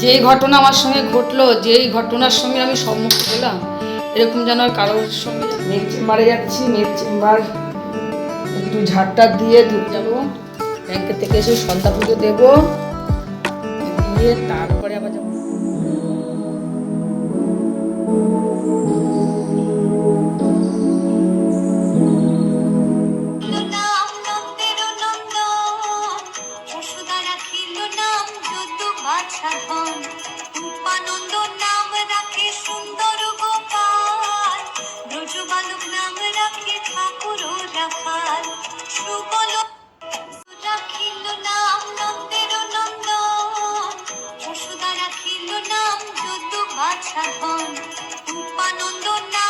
যেই ঘটনা আমার সঙ্গে ঘটলো, যেই ঘটনার সঙ্গে আমি সম্মুখীন হলাম এরকম যেন আর কারোর সঙ্গে মেঘ চেম্বারে যাচ্ছি মেঘ চেম্বার, একটু ঝাড়টা দিয়ে ধূপ যাব। ব্যাংকের থেকে এসে সন্ধ্যা পুজো দেবো। দিয়ে তারপরে আবার যাব। বাছা ধন রূপানন্দ নাম রাখে সুন্দর গোপাল। ব্রজ বালক নাম রাখে ঠাকুর রাখাল। সুবল রাখিল নাম নন্দের নন্দন। যশোদা রাখিল নাম যদু রূপানন্দ নাম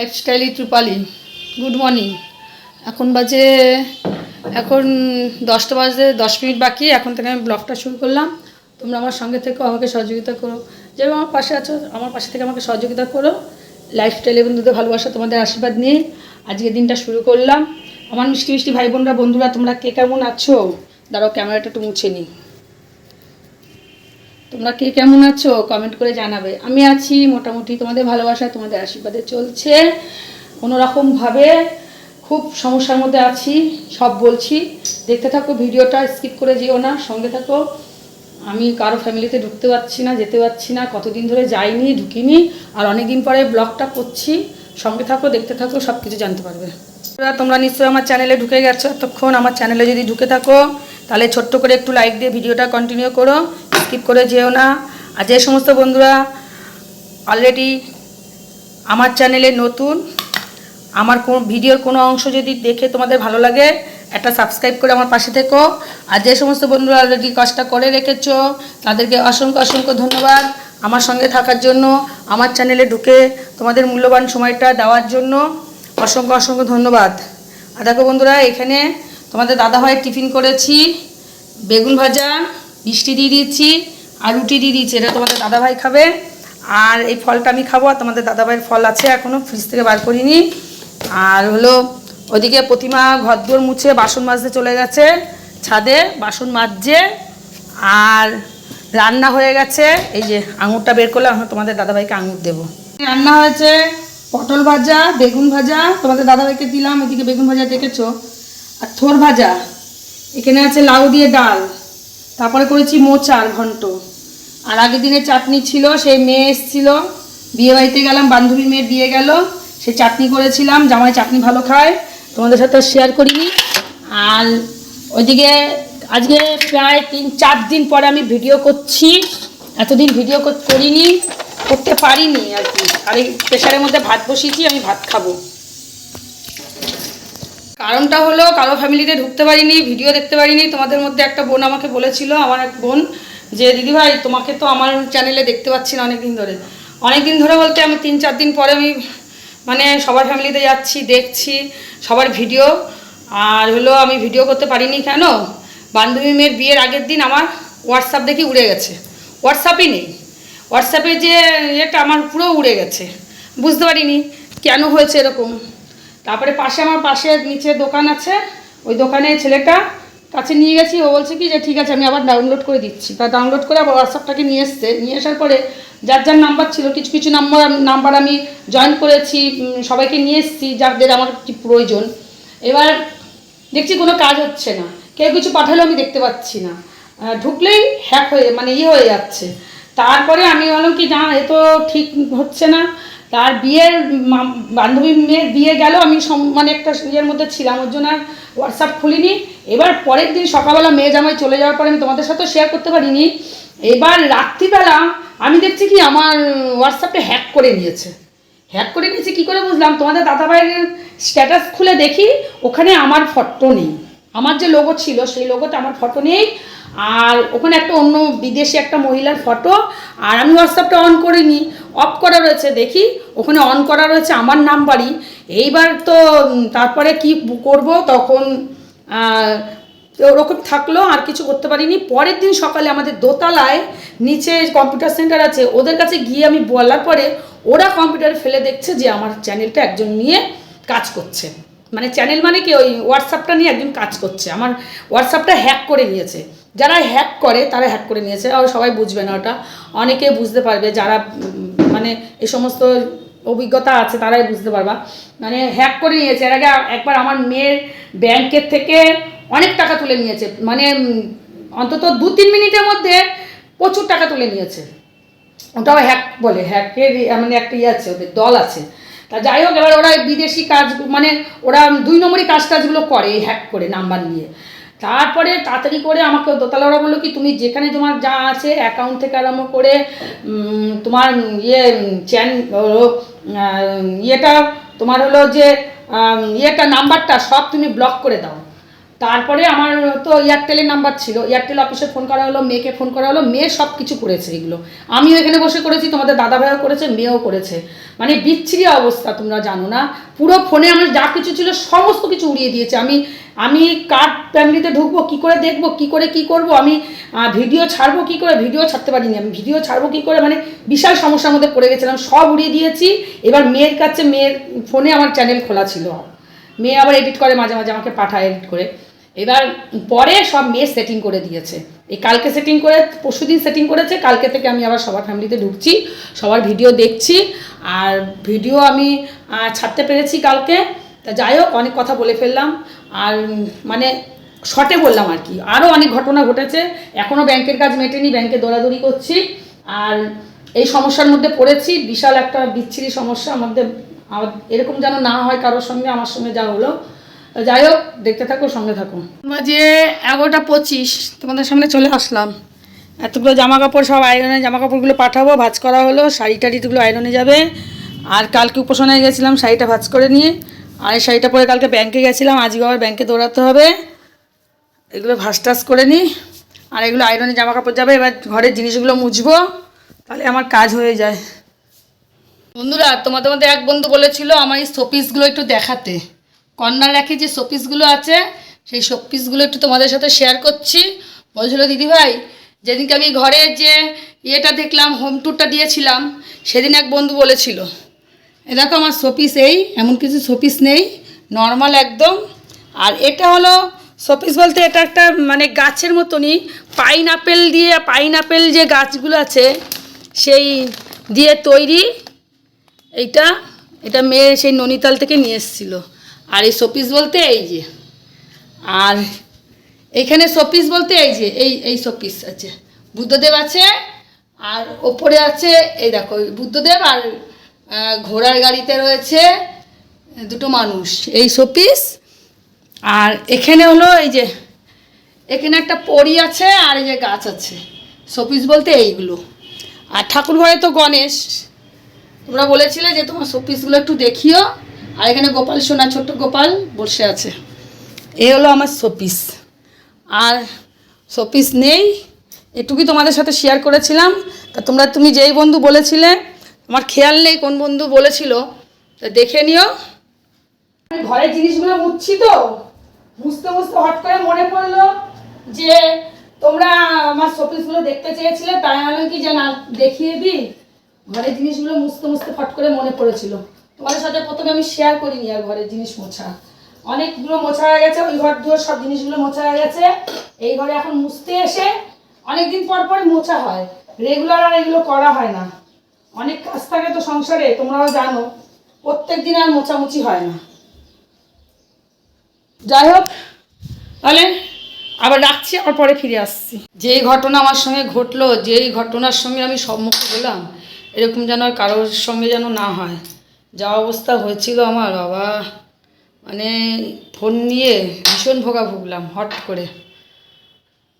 লাইফস্টাইলি ত্রিপালি গুড মর্নিং এখন বাজে, এখন দশটা বাজে, দশ মিনিট বাকি, এখন থেকে আমি ব্লগটা শুরু করলাম। তোমরা আমার সঙ্গে থেকেও আমাকে সহযোগিতা করো। যেরকম আমার পাশে আছো, আমার পাশে থেকে আমাকে সহযোগিতা করো। লাইফস্টাইলে বন্ধুদের ভালোবাসা তোমাদের আশীর্বাদ নিয়ে আজকে দিনটা শুরু করলাম। আমার মিষ্টি মিষ্টি ভাই বোনরা বন্ধুরা, তোমরা কে কেমন আছো? দাঁড়াও, ক্যামেরাটা একটু মুছে নিই। তোমরা কে কেমন আছো? কমেন্ট করে জানাবে। আমি আছি মোটামুটি তোমাদের ভালোবাসায়, তোমাদের আশীর্বাদে চলছে। কোনোরকমভাবে খুব সমস্যার মধ্যে আছি, সব বলছি। দেখতে থাকো, ভিডিওটা স্কিপ করে যেও না, সঙ্গে থাকো। আমি কারও ফ্যামিলিতে ঢুকতে পারছি না, যেতে পারছি না, কতদিন ধরে যাইনি, ঢুকিনি, আর অনেক দিন পরে ব্লগটা করছি। সঙ্গে থাকো, দেখতে থাকো সব কিছু জানতে পারবে। তোমরা নিশ্চয়ই আমার চ্যানেলে ঢুকে গেছো এতক্ষণ। আমার চ্যানেলে যদি ঢুকে থাকো তাহলে ছোট্ট করে একটু লাইক দিয়ে ভিডিওটা কন্টিনিউ করো স্কিপ করে যেও না। আর যে সমস্ত বন্ধুরা অলরেডি আমার চ্যানেলে নতুন, আমার কোন ভিডিওর কোনো অংশ যদি দেখে তোমাদের ভালো লাগে, একটা সাবস্ক্রাইব করে আমার পাশে থেকো। আর যে সমস্ত বন্ধুরা অলরেডি কাজটা করে রেখেছো, তাদেরকে অসংখ্য অসংখ্য ধন্যবাদ আমার সঙ্গে থাকার জন্য, আমার চ্যানেলে ঢুকে তোমাদের মূল্যবান সময়টা দেওয়ার জন্য। অসংখ্য অসংখ্য ধন্যবাদ। আর দেখো বন্ধুরা, এখানে তোমাদের দাদাভাইয়ের টিফিন করেছি, বেগুন ভাজা, মিষ্টি দিয়ে দিয়েছি, আর রুটি দিয়ে দিয়েছি, এটা তোমাদের দাদাভাই খাবে। আর এই ফলটা আমি খাব, আর তোমাদের দাদাভাইয়ের ফল আছে এখনও ফ্রিজ থেকে বার করিনি। আর হলো ওইদিকে প্রতিমা ঘরদোর মুছে বাসন মাজতে চলে গেছে, ছাদে বাসন মাজছে, আর রান্না হয়ে গেছে। এই যে আঙুরটা বের করলে এখন তোমাদের দাদাভাইকে আঙুর দেবো। রান্না হয়েছে পটল ভাজা, বেগুন ভাজা, তোমাদের দাদাভাইকে দিলাম, এদিকে বেগুন ভাজা দেখেছ? আর থোর ভাজা। এখানে আছে লাউ দিয়ে ডাল। তারপরে করেছি মোচার ঘন্ট। আর আগের দিনের চাটনি ছিল, সেই মেয়ে এসেছিল। বিয়ে বাড়িতে গেলাম বান্ধবীর মেয়ের বিয়ে গেল। সে চাটনি করেছিলাম, জামাই চাটনি ভালো খায়। তোমাদের সাথে শেয়ার করিনি। আর ওইদিকে আজকে প্রায় তিন, চার দিন পরে আমি ভিডিও করছি। এতদিন ভিডিও করিনি, করতে পারিনি আর কি। আর এই প্রেশারের মধ্যে ভাত বসিয়েছি, আমি ভাত খাব। কারণটা হলো কারও ফ্যামিলিতে ঢুকতে পারিনি ভিডিও দেখতে পারিনি। তোমাদের মধ্যে একটা বোন আমাকে বলেছিল, আমার এক বোন, যে, দিদিভাই, তোমাকে তো আমার চ্যানেলে দেখতে পাচ্ছি না অনেক দিন ধরে। অনেক দিন ধরে বলতে আমি তিন চার দিন পরে আমি মানে সবার ফ্যামিলিতে যাচ্ছি, দেখছি, সবার ভিডিও আর হলো আমি ভিডিও করতে পারিনি কেন? বান্ধবী মেয়ের বিয়ের আগের দিন আমার হোয়াটসঅ্যাপ দেখি উড়ে গেছে। হোয়াটসঅ্যাপই নেই। হোয়াটসঅ্যাপে যে এটা আমার পুরো উড়ে গেছে। বুঝতে পারিনি কেন হয়েছে এরকম। তারপরে পাশে আমার পাশে নিচে দোকান আছে, ওই দোকানে ছেলেটা কাছে নিয়ে গেছি, ও বলছে কি যে ঠিক আছে, আমি আবার ডাউনলোড করে দিচ্ছি। তা ডাউনলোড করে আবার হোয়াটসঅ্যাপটাকে নিয়ে এসছে। নিয়ে আসার পরে যার যার নাম্বার ছিল, কিছু কিছু নাম্বার নাম্বার আমি জয়েন করেছি সবাইকে নিয়ে এসেছি, যাদের আমার কি প্রয়োজন। এবার দেখছি কোনো কাজ হচ্ছে না। কেউ কিছু পাঠালেও আমি দেখতে পাচ্ছি না। ঢুকলেই হ্যাক হয়ে মানে ইয়ে হয়ে যাচ্ছে। তারপরে আমি বললাম কি, না, এ তো ঠিক হচ্ছে না। তার বিয়ের বান্ধবী মেয়ের বিয়ে গেল, আমি মানে একটা ইয়ের মধ্যে ছিলাম, ওর জন্য আর হোয়াটসঅ্যাপ খুলিনি। এবার পরের দিন সকালবেলা মেয়ে জামাই চলে যাওয়ার পরে আমি তোমাদের সাথেও শেয়ার করতে পারিনি। এবার রাত্রিবেলা আমি দেখছি কি, আমার হোয়াটসঅ্যাপটা হ্যাক করে নিয়েছে। হ্যাক করে নিয়েছি, কী করে বুঝলাম? তোমাদের দাদা ভাইয়ের স্ট্যাটাস খুলে দেখি, ওখানে আমার ফটো নেই। আমার যে লোগো ছিল, সেই লোগোতে আমার ফটো নেই। আর ওখানে একটা অন্য বিদেশি একটা মহিলার ফটো আর আমি হোয়াটসঅ্যাপটা অন করিনি অফ করা রয়েছে, দেখি, ওখানে অন করা রয়েছে আমার নাম্বারই। এইবার তো তারপরে কি করব তখন ওরকম থাকল, আর কিছু করতে পারিনি। পরের দিন সকালে আমাদের দোতলায় নিচে কম্পিউটার সেন্টার আছে, ওদের কাছে গিয়ে আমি বলার পরে ওরা কম্পিউটারে ফেলে দেখছে যে আমার চ্যানেলটা একজন নিয়ে কাজ করছে। মানে চ্যানেল মানে কি, ওই হোয়াটসঅ্যাপটা নিয়ে একজন কাজ করছে। আমার হোয়াটসঅ্যাপটা হ্যাক করে নিয়েছে। যারা হ্যাক করে, তারা হ্যাক করে নিয়েছে। আর সবাই বুঝবে না ওটা। অনেকে বুঝতে পারবে, যারা মানে এ সমস্ত অভিজ্ঞতা আছে, তারাই বুঝতে পারবা। মানে হ্যাক করে নিয়েছে। এর আগে একবার আমার মেয়ের ব্যাংকের থেকে অনেক টাকা তুলে নিয়েছে। মানে অন্তত দু তিন মিনিটের মধ্যে প্রচুর টাকা তুলে নিয়েছে। ওটাও হ্যাক বলে। হ্যাকের মানে একটা ইয়ে আছে, ওদের দল আছে। তা যাই হোক, এবার ওরা বিদেশি কাজ মানে ওরা দুই নম্বরই কাজ টাজগুলো করে হ্যাক করে নাম্বার নিয়ে। তারপরে তাড়াতাড়ি করে আমাকে দোতলা ওরা বলল কি, তুমি যেখানে তোমার যা আছে অ্যাকাউন্ট থেকে আরম্ভ করে তোমার ইয়ে চ্যান ইয়েটা, তোমার হলো যে ইয়েটা নাম্বারটা সব তুমি ব্লক করে দাও। তারপরে আমার তো এয়ারটেলের নাম্বার ছিল। এয়ারটেল অফিসে ফোন করা হলো, মেয়েকে ফোন করা হলো, মেয়ে সব কিছু করেছে এগুলো। আমিও এখানে বসে করেছি, তোমাদের দাদা ভাইও করেছে, মেয়েও করেছে। মানে বিচ্ছিরি অবস্থা, তোমরা জানো না। পুরো ফোনে আমার যা কিছু ছিল, সমস্ত কিছু উড়িয়ে দিয়েছে। আমি আমি কার ফ্যামিলিতে ঢুকবো, কি করে দেখব, কি করে কি করব? আমি ভিডিও ছাড়বো কি করে? ভিডিও ছাড়তে পারিনি আমি। ভিডিও ছাড়বো কি করে? মানে বিশাল সমস্যার মধ্যে পড়ে গেছিলাম। সব উড়িয়ে দিয়েছি। এবার মেয়ের কাছে, মেয়ের ফোনে আমার চ্যানেল খোলা ছিল। মেয়ে আবার এডিট করে মাঝে মাঝে, আমাকে পাঠায় এডিট করে। এবার পরে সব মেয়ে সেটিং করে দিয়েছে। এই কালকে সেটিং করে, পরশু দিন সেটিং করেছে। কালকে থেকে আমি আবার সবার ফ্যামিলিতে ঢুকছি। সবার ভিডিও দেখছি। আর ভিডিও আমি ছাড়তে পেরেছি কালকে। তা যাই হোক, অনেক কথা বলে ফেললাম। আর মানে শর্টে বললাম আর কি। আরও অনেক ঘটনা ঘটেছে। এখনও ব্যাংকের কাজ মেটেনি, ব্যাংকে দৌড়াদৌড়ি করছি। আর এই সমস্যার মধ্যে পড়েছি। বিশাল একটা বিচ্ছিরি সমস্যা আমাদের এরকম যেন না হয় কারোর সঙ্গে, আমার সঙ্গে যা হলো। যাই হোক, দেখতে থাকো, সঙ্গে থাকো। বাজে এগারোটা পঁচিশ, তোমাদের সামনে চলে আসলাম। এতগুলো জামা কাপড় সব আয়রনে জামা কাপড়গুলো পাঠাবো, ভাজ করা হলো শাড়ি টাড়িগুলো আয়রনে যাবে। আর কালকে উপাসনায় গেছিলাম, শাড়িটা ভাজ করে নিয়ে। আর এই শাড়িটা পরে কালকে ব্যাংকে গেছিলাম, আজকে আবার ব্যাংকে দৌড়াতে হবে। এগুলো ভাস টাস করে নিই আর এগুলো আয়রনে জামা কাপড় যাবে, এবার ঘরের জিনিসগুলো মুছবো, তাহলে আমার কাজ হয়ে যায়। বন্ধুরা, তোমাদের মধ্যে এক বন্ধু বলেছিল আমার এই শোপিসগুলো একটু দেখাতে। কর্নার রাখি যে শোপিসগুলো আছে, সেই শোপিসগুলো একটু তোমাদের সাথে শেয়ার করছি। বলছিল দিদিভাই যেদিনকে আমি ঘরে যে ইয়েটা দেখলাম হোম ট্যুরটা দিয়েছিলাম, সেদিন এক বন্ধু বলেছিল এ দেখো আমার শোপিস এই, এমন কিছু শোপিস নেই নর্মাল একদম। আর এটা হলো শোপিস বলতে এটা একটা মানে গাছের মতনই পাইন আপেল দিয়ে পাইন আপেল যে গাছগুলো আছে, সেই দিয়ে তৈরি। এইটা, এটা মেয়ে সেই ননিতাল থেকে নিয়ে এসেছিল। আর এই শোপিস বলতে এই যে, আর এইখানে শোপিস বলতে এই যে, এই এই শোপিস আছে। বুদ্ধদেব আছে, আর ওপরে আছে, এই দেখো বুদ্ধদেব আর ঘোড়ার গাড়িতে রয়েছে দুটো মানুষ, এই শোপিস। আর এখানে হলো এই যে, এখানে একটা পরি আছে আর এই যে গাছ আছে। শোপিস বলতে এইগুলো। আর ঠাকুর ঘরে তো গণেশ। তোমরা বলেছিলে যে তোমার শোপিসগুলো একটু দেখিও। আর এখানে গোপাল, সোনা, ছোট্ট গোপাল বসে আছে। এ হলো আমার শোপিস। আর শোপিস নেই। এটুকুই তোমাদের সাথে শেয়ার করেছিলাম। তা তোমরা, তুমি যেই বন্ধু বলেছিলে আমার খেয়াল নেই কোন বন্ধু বলেছিল, তা দেখে নিও। ঘরের জিনিসগুলো মুছছি তো। মুছতে মুছতে হট করে মনে পড়ল যে তোমরা আমার শোপিসগুলো দেখতে চেয়েছিলে, তাই আমি কি যেন দেখিয়ে দিই? ঘরের জিনিসগুলো মুছতে মুছতে ফট করে মনে পড়েছিল। তোমাদের সাথে প্রথমে আমি শেয়ার করিনি আর ঘরের জিনিস মোছা। অনেকগুলো মোছা হয়ে গেছে, ওই ঘর দুয়ার সব জিনিসগুলো মোছা হয়ে গেছে। এই ঘরে এখন মুছতে এসে অনেকদিন পর পর মোছা হয়। রেগুলার আর এগুলো করা হয় না। অনেক কাজ থাকে তো সংসারে, তোমরাও জানো প্রত্যেক দিন আর মোছামুছি হয় না। যাই হোক, তাহলে আবার রাখছি, আবার পরে ফিরে আসছি। যেই ঘটনা আমার সঙ্গে ঘটলো, যেই ঘটনার সঙ্গে আমি সম্মুখীন হলাম এরকম যেন আর কারোর সঙ্গে যেন না হয়। যা অবস্থা হয়েছিল আমার, বাবা। মানে ফোন নিয়ে ভীষণ ভোগা ভুগলাম, হট করে।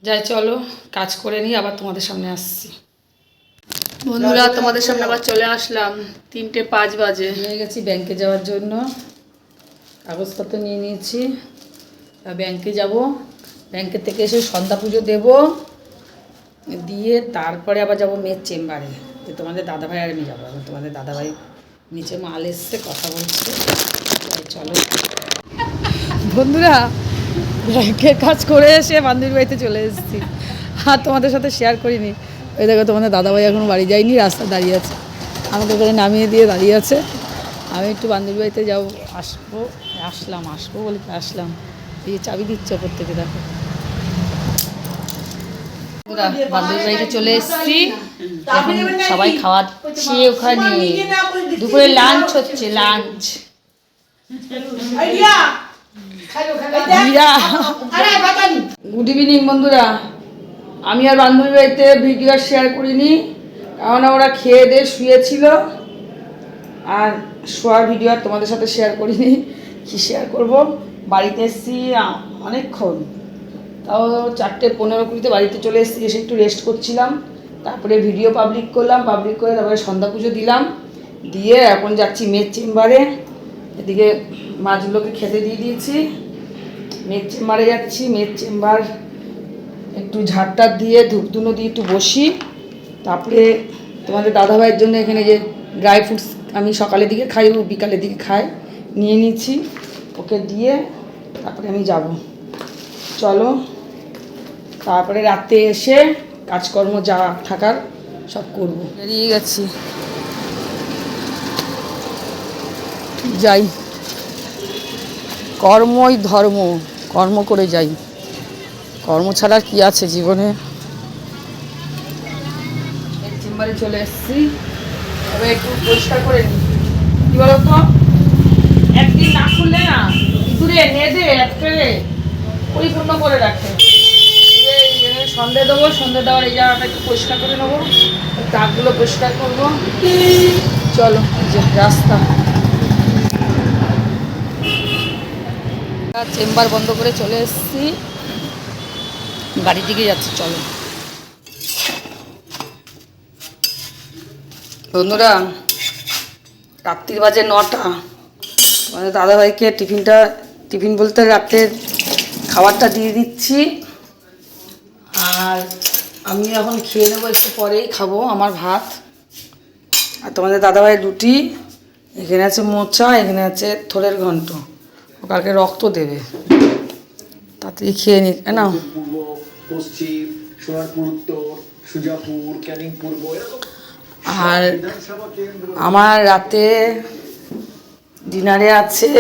যাই, চলো, কাজ করে নিয়ে আবার তোমাদের সামনে আসছি। বন্ধুরা, তোমাদের সামনে আবার চলে আসলাম। তিনটে পাঁচ বাজে। হয়ে গেছি ব্যাংকে যাওয়ার জন্য। কাগজপত্র নিয়ে নিয়েছি। ব্যাংকে যাব। ব্যাংকের থেকে এসে সন্ধ্যা পুজো দেব। দিয়ে তারপরে আবার যাব মেয়ের চেম্বারে। যে তোমাদের দাদাভাই আর আমি যাব। এখন তোমাদের দাদাভাই নিচে মাল এসছে, কথা বলছে। চলো। বন্ধুরা, ব্যাংকের কাজ করে এসে বান্ধবীর বাড়িতে চলে এসেছি। আর তোমাদের সাথে শেয়ার করিনি। ওই দেখো তোমাদের দাদাভাই এখন বাড়ি যায়নি রাস্তা দাঁড়িয়ে আছে। আমাকে ওখানে নামিয়ে দিয়ে দাঁড়িয়ে আছে। আমি একটু বান্ধবীর বাড়িতে যাব। আসব আসলাম আসব বলে আসলাম। এই চাবি দিচ্ছে ওপর থেকে দেখো বান্ধবীর বাড়িতে চলে এসেছি। এখন সবাই খাওয়াচ্ছে ওখানে দুপুরে লাঞ্চ হচ্ছে লাঞ্চ গুড ইভিনিং বন্ধুরা। আমি আর বান্ধবী বাড়িতে ভিডিও শেয়ার করিনি, কারণ ওরা খেয়ে দিয়ে শুয়েছিল। আর শোয়ার ভিডিও আর তোমাদের সাথে শেয়ার করিনি, কি শেয়ার করব? বাড়িতে এসেছি অনেকক্ষণ। তাও চারটে পনেরো কুড়িতে বাড়িতে চলে এসেছি, এসে একটু রেস্ট করছিলাম। তারপরে ভিডিও পাবলিক করলাম পাবলিক করে তারপরে সন্ধ্যা পুজো দিলাম। দিয়ে এখন যাচ্ছি মেয়ের চেম্বারে। এদিকে মাছগুলোকে খেতে দিয়ে দিয়েছি। মেয়ের চেম্বারে যাচ্ছি মেয়ের চেম্বার একটু ঝাড়টা দিয়ে ধূপধুনো দিয়ে একটু বসি। তারপরে তোমাদের দাদাভাইয়ের জন্য এখানে যে ড্রাই ফ্রুটস আমি সকালের দিকে খাই ও বিকালের দিকে খাই নিয়ে নিচ্ছি। ওকে দিয়ে তারপরে আমি যাব। চলো। তারপরে রাতে এসে কাজকর্ম যা থাকার সব করব। বেরিয়ে গেছি। যাই। কর্মই ধর্ম। কর্ম করে যাই। কর্ম ছাড়া কি আছে জীবনে? চেম্বারে চলে এসেছি। তবে একটু পরিষ্কার করে নিই। কি বলতো? একদিন না খুললে না দূরে নেদে একটারে পরিপূর্ণ করে রাখে। সন্ধে দেবো, সন্ধে দেওয়ার এই জায়গাটা একটু পরিষ্কার করে নেব। দাগগুলো পরিষ্কার করব। চলো যে রাস্তা। চেম্বার বন্ধ করে চলে এসেছি। বাড়ির দিকে যাচ্ছি, চলো। বন্ধুরা, রাত্রির বাজে নটা। মানে দাদাভাইকে টিফিনটা, টিফিন বলতে রাত্রে খাবারটা দিয়ে দিচ্ছি। আর আমি এখন খেয়ে নেব একটু পরেই, খাব আমার ভাত। আর তোমাদের দাদাভাইয়ের রুটি, এখানে আছে মোচা, এখানে আছে থোলের ঘন্ট। ও কালকে রক্ত দেবে। তাড়াতাড়ি খেয়ে নি না পশ্চিম সোনারপুর উত্তর সুজাপুর ক্যানিং পূর্ব এরকম আর আমার রাতে ডিনারে আছে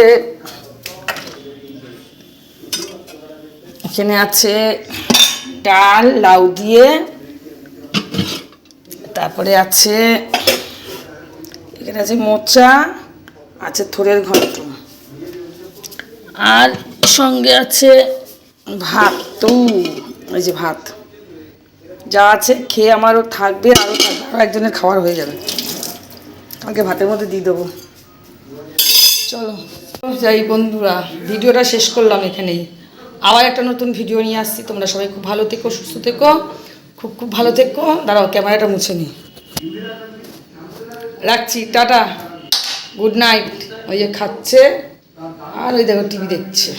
এখানে আছে ডাল লাউ দিয়ে তারপরে আছে এখানে আছে মোচা আছে থোড়ের ঘন্ট। আর সঙ্গে আছে ভাত তো এই যে ভাত। যা আছে খেয়ে আমারও থাকবে, আরও থাকবে একজনের খাবার হয়ে যাবে। আমাকে ভাতের মধ্যে দিয়ে দেবো। চলো যাই বন্ধুরা, ভিডিওটা শেষ করলাম এখানেই। আবার একটা নতুন ভিডিও নিয়ে আসছি। তোমরা সবাই খুব ভালো থেকো, সুস্থ থেকো, খুব খুব ভালো থেকো। দাঁড়াও, ক্যামেরাটা মুছে নি। রাখছি, টাটা। Good night. ওই যে খাচ্ছে, আর ওই দেখো টিভি দেখছে।